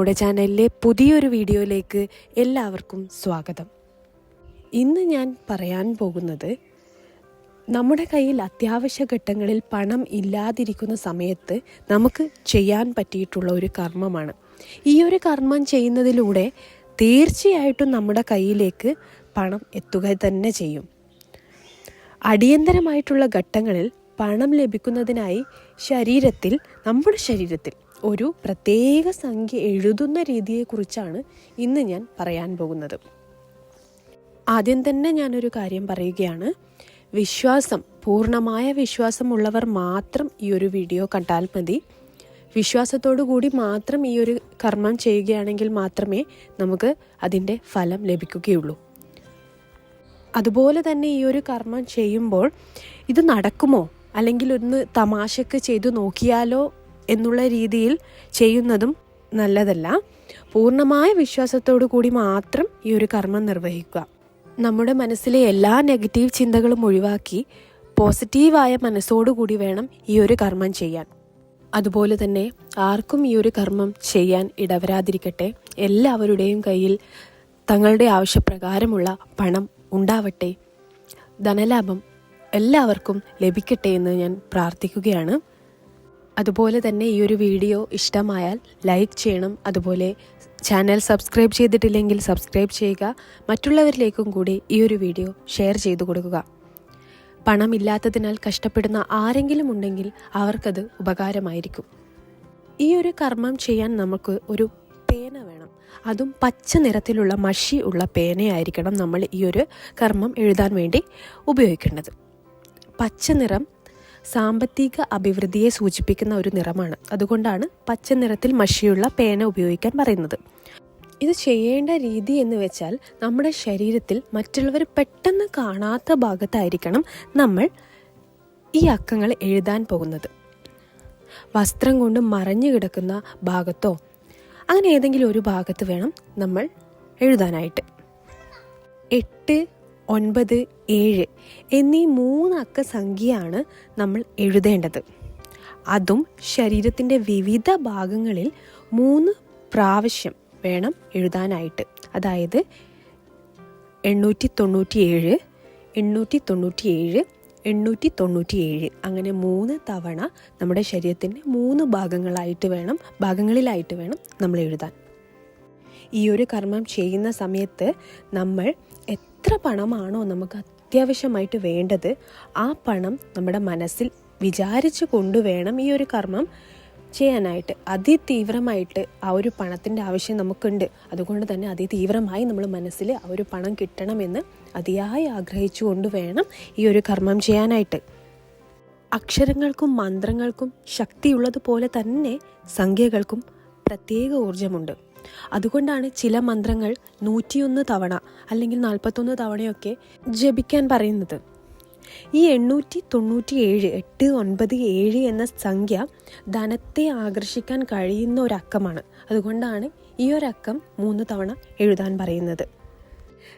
നമ്മുടെ ചാനലിലെ പുതിയൊരു വീഡിയോയിലേക്ക് എല്ലാവർക്കും സ്വാഗതം. ഇന്ന് ഞാൻ പറയാൻ പോകുന്നത് നമ്മുടെ കയ്യിൽ അത്യാവശ്യ ഘട്ടങ്ങളിൽ പണം ഇല്ലാതിരിക്കുന്ന സമയത്ത് നമുക്ക് ചെയ്യാൻ പറ്റിയിട്ടുള്ള ഒരു കർമ്മമാണ്. ഈ ഒരു കർമ്മം ചെയ്യുന്നതിലൂടെ തീർച്ചയായിട്ടും നമ്മുടെ കയ്യിലേക്ക് പണം എത്തുക തന്നെ ചെയ്യും. അടിയന്തരമായിട്ടുള്ള ഘട്ടങ്ങളിൽ പണം ലഭിക്കുന്നതിനായി ശരീരത്തിൽ നമ്മുടെ ശരീരത്തിൽ ഒരു പ്രത്യേക സംഖ്യ എഴുതുന്ന രീതിയെക്കുറിച്ചാണ് ഇന്ന് ഞാൻ പറയാൻ പോകുന്നത്. ആദ്യം തന്നെ ഞാനൊരു കാര്യം പറയുകയാണ്. വിശ്വാസം പൂർണമായ വിശ്വാസമുള്ളവർ മാത്രം ഈ ഒരു വീഡിയോ കണ്ടാൽ മതി. വിശ്വാസത്തോടു കൂടി മാത്രം ഈ ഒരു കർമ്മം ചെയ്യുകയാണെങ്കിൽ മാത്രമേ നമുക്ക് അതിന്റെ ഫലം ലഭിക്കുകയുള്ളൂ. അതുപോലെ തന്നെ ഈ ഒരു കർമ്മം ചെയ്യുമ്പോൾ ഇത് നടക്കുമോ? അല്ലെങ്കിൽ ഒന്ന് തമാശക്ക് ചെയ്തു നോക്കിയാലോ? എന്നുള്ള രീതിയിൽ ചെയ്യുന്നതും നല്ലതല്ല. പൂർണമായ വിശ്വാസത്തോടു കൂടി മാത്രം ഈ ഒരു കർമ്മം നിർവഹിക്കുക. നമ്മുടെ മനസ്സിലെ എല്ലാ നെഗറ്റീവ് ചിന്തകളും ഒഴിവാക്കി പോസിറ്റീവായ മനസ്സോടുകൂടി വേണം ഈ ഒരു കർമ്മം ചെയ്യാൻ. അതുപോലെ തന്നെ ആർക്കും ഈ ഒരു കർമ്മം ചെയ്യാൻ ഇടവരാതിരിക്കട്ടെ. എല്ലാവരുടെയും കയ്യിൽ തങ്ങളുടെ ആവശ്യപ്രകാരമുള്ള പണം ഉണ്ടാവട്ടെ. ധനലാഭം എല്ലാവർക്കും ലഭിക്കട്ടെ എന്ന് ഞാൻ പ്രാർത്ഥിക്കുകയാണ്. അതുപോലെ തന്നെ ഈ ഒരു വീഡിയോ ഇഷ്ടമായാൽ ലൈക്ക് ചെയ്യണം. അതുപോലെ ചാനൽ സബ്സ്ക്രൈബ് ചെയ്തിട്ടില്ലെങ്കിൽ സബ്സ്ക്രൈബ് ചെയ്യുക. മറ്റുള്ളവരിലേക്കും കൂടി ഈ ഒരു വീഡിയോ ഷെയർ ചെയ്തു കൊടുക്കുക. പണമില്ലാത്തതിനാൽ കഷ്ടപ്പെടുന്ന ആരെങ്കിലും ഉണ്ടെങ്കിൽ അവർക്കത് ഉപകാരമായിരിക്കും. ഈ ഒരു കർമ്മം ചെയ്യാൻ നമുക്ക് ഒരു പേന വേണം. അതും പച്ച നിറത്തിലുള്ള മഷി ഉള്ള പേനയായിരിക്കണം നമ്മൾ ഈ ഒരു കർമ്മം എഴുതാൻ വേണ്ടി ഉപയോഗിക്കേണ്ടത്. പച്ച നിറം സാമ്പത്തിക അഭിവൃദ്ധിയെ സൂചിപ്പിക്കുന്ന ഒരു നിറമാണ്. അതുകൊണ്ടാണ് പച്ച നിറത്തിൽ മഷിയുള്ള പേന ഉപയോഗിക്കാൻ പറയുന്നത്. ഇത് ചെയ്യേണ്ട രീതി എന്ന് വെച്ചാൽ നമ്മുടെ ശരീരത്തിൽ മറ്റുള്ളവർ പെട്ടെന്ന് കാണാത്ത ഭാഗത്തായിരിക്കണം നമ്മൾ ഈ അക്കങ്ങൾ എഴുതാൻ പോകുന്നത്. വസ്ത്രം കൊണ്ട് മറഞ്ഞു കിടക്കുന്ന ഭാഗത്തോ അങ്ങനെ ഏതെങ്കിലും ഒരു ഭാഗത്ത് വേണം നമ്മൾ എഴുതാനായിട്ട്. എട്ട് ഒൻപത് ഏഴ് എന്നീ മൂന്നക്ക സംഖ്യയാണ് നമ്മൾ എഴുതേണ്ടത്. അതും ശരീരത്തിന്റെ വിവിധ ഭാഗങ്ങളിൽ മൂന്ന് പ്രാവശ്യം വേണം എഴുതാനായിട്ട്. അതായത് എണ്ണൂറ്റി തൊണ്ണൂറ്റി ഏഴ് എണ്ണൂറ്റി തൊണ്ണൂറ്റി ഏഴ് എണ്ണൂറ്റി തൊണ്ണൂറ്റി ഏഴ് അങ്ങനെ മൂന്ന് തവണ നമ്മുടെ ശരീരത്തിന്റെ മൂന്ന് ഭാഗങ്ങളായിട്ട് വേണം ഭാഗങ്ങളിലായിട്ട് വേണം നമ്മൾ എഴുതാൻ. ഈ ഒരു കർമ്മം ചെയ്യുന്ന സമയത്ത് നമ്മൾ എത്ര പണമാണോ നമുക്ക് അത്യാവശ്യമായിട്ട് വേണ്ടത് ആ പണം നമ്മുടെ മനസ്സിൽ വിചാരിച്ചു കൊണ്ടുവേണം ഈ ഒരു കർമ്മം ചെയ്യാനായിട്ട്. അതിതീവ്രമായിട്ട് ആ ഒരു പണത്തിന്റെ ആവശ്യം നമുക്കുണ്ട്. അതുകൊണ്ട് തന്നെ അതിതീവ്രമായി നമ്മൾ മനസ്സിൽ ആ ഒരു പണം കിട്ടണമെന്ന് അതിയായി ആഗ്രഹിച്ചു കൊണ്ടുവേണം ഈ ഒരു കർമ്മം ചെയ്യാനായിട്ട്. അക്ഷരങ്ങൾക്കും മന്ത്രങ്ങൾക്കും ശക്തിയുള്ളതുപോലെ തന്നെ സംഖ്യകൾക്കും പ്രത്യേക ഊർജമുണ്ട് അതുകൊണ്ടാണ് ചില മന്ത്രങ്ങൾ നൂറ്റിയൊന്ന് തവണ അല്ലെങ്കിൽ നാൽപ്പത്തൊന്ന് തവണയൊക്കെ ജപിക്കാൻ പറയുന്നത്. ഈ എണ്ണൂറ്റി തൊണ്ണൂറ്റി ഏഴ് എട്ട് ഒൻപത് ഏഴ് എന്ന സംഖ്യ ധനത്തെ ആകർഷിക്കാൻ കഴിയുന്ന ഒരക്കമാണ്. അതുകൊണ്ടാണ് ഈ ഒരക്കം മൂന്ന് തവണ എഴുതാൻ പറയുന്നത്.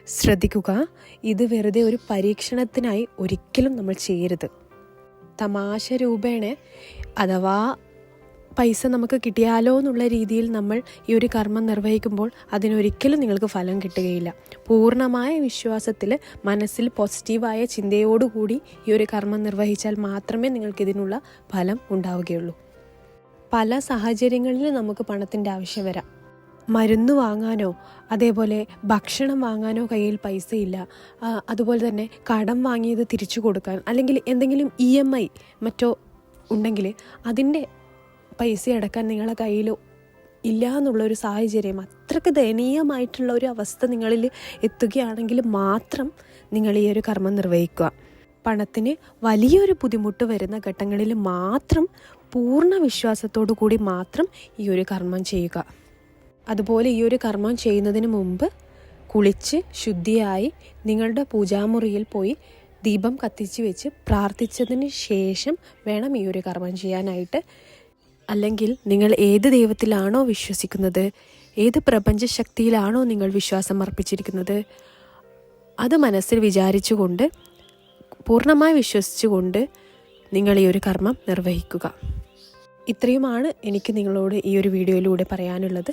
ശ്രദ്ധിക്കുക ഇത് വെറുതെ ഒരു പരീക്ഷണത്തിനായി ഒരിക്കലും നമ്മൾ ചെയ്യരുത്. തമാശ രൂപേണ അഥവാ പൈസ നമുക്ക് കിട്ടിയാലോ എന്നുള്ള രീതിയിൽ നമ്മൾ ഈ ഒരു കർമ്മം നിർവഹിക്കുമ്പോൾ അതിനൊരിക്കലും നിങ്ങൾക്ക് ഫലം കിട്ടുകയില്ല. പൂർണമായ വിശ്വാസത്തിൽ മനസ്സിൽ പോസിറ്റീവായ ചിന്തയോടുകൂടി ഈ ഒരു കർമ്മം നിർവഹിച്ചാൽ മാത്രമേ നിങ്ങൾക്കിതിനുള്ള ഫലം ഉണ്ടാവുകയുള്ളൂ. പല സാഹചര്യങ്ങളിൽ നമുക്ക് പണത്തിന്റെ ആവശ്യം വരാം. മരുന്ന് വാങ്ങാനോ അതേപോലെ ഭക്ഷണം വാങ്ങാനോ കയ്യിൽ പൈസ ഇല്ല അതുപോലെ തന്നെ കടം വാങ്ങിയത് തിരിച്ചു കൊടുക്കാൻ അല്ലെങ്കിൽ എന്തെങ്കിലും ഇ എം ഐ മറ്റോ ഉണ്ടെങ്കിൽ അതിന്റെ പൈസ അടക്കാൻ നിങ്ങളെ കയ്യിൽ ഇല്ല എന്നുള്ളൊരു സാഹചര്യം അത്രയ്ക്ക് ദയനീയമായിട്ടുള്ള ഒരു അവസ്ഥ നിങ്ങളിൽ എത്തുകയാണെങ്കിൽ മാത്രം നിങ്ങൾ ഈ ഒരു കർമ്മം നിർവഹിക്കുക. പണത്തിന് വലിയൊരു ബുദ്ധിമുട്ട് വരുന്ന ഘട്ടങ്ങളിൽ മാത്രം പൂർണ വിശ്വാസത്തോടു കൂടി മാത്രം ഈ ഒരു കർമ്മം ചെയ്യുക. അതുപോലെ ഈ ഒരു കർമ്മം ചെയ്യുന്നതിന് മുമ്പ് കുളിച്ച് ശുദ്ധിയായി നിങ്ങളുടെ പൂജാമുറിയിൽ പോയി ദീപം കത്തിച്ച് വെച്ച് പ്രാർത്ഥിച്ചതിന് ശേഷം വേണം ഈ ഒരു കർമ്മം ചെയ്യാനായിട്ട്. അല്ലെങ്കിൽ നിങ്ങൾ ഏത് ദൈവത്തിലാണോ വിശ്വസിക്കുന്നത് ഏത് പ്രപഞ്ച ശക്തിയിലാണോ നിങ്ങൾ വിശ്വാസം അർപ്പിച്ചിരിക്കുന്നത് അത് മനസ്സിൽ വിചാരിച്ചുകൊണ്ട് പൂർണമായി വിശ്വസിച്ചുകൊണ്ട് നിങ്ങൾ ഈ ഒരു കർമ്മം നിർവഹിക്കുക. ഇത്രയുമാണ് എനിക്ക് നിങ്ങളോട് ഈ ഒരു വീഡിയോയിലൂടെ പറയാനുള്ളത്.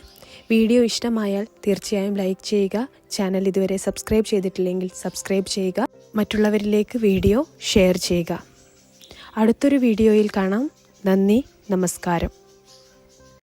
വീഡിയോ ഇഷ്ടമായാൽ തീർച്ചയായും ലൈക്ക് ചെയ്യുക ചാനൽ ഇതുവരെ സബ്സ്ക്രൈബ് ചെയ്തിട്ടില്ലെങ്കിൽ സബ്സ്ക്രൈബ് ചെയ്യുക മറ്റുള്ളവരിലേക്ക് വീഡിയോ ഷെയർ ചെയ്യുക. അടുത്തൊരു വീഡിയോയിൽ കാണാം. നന്ദി. നമസ്കാരം.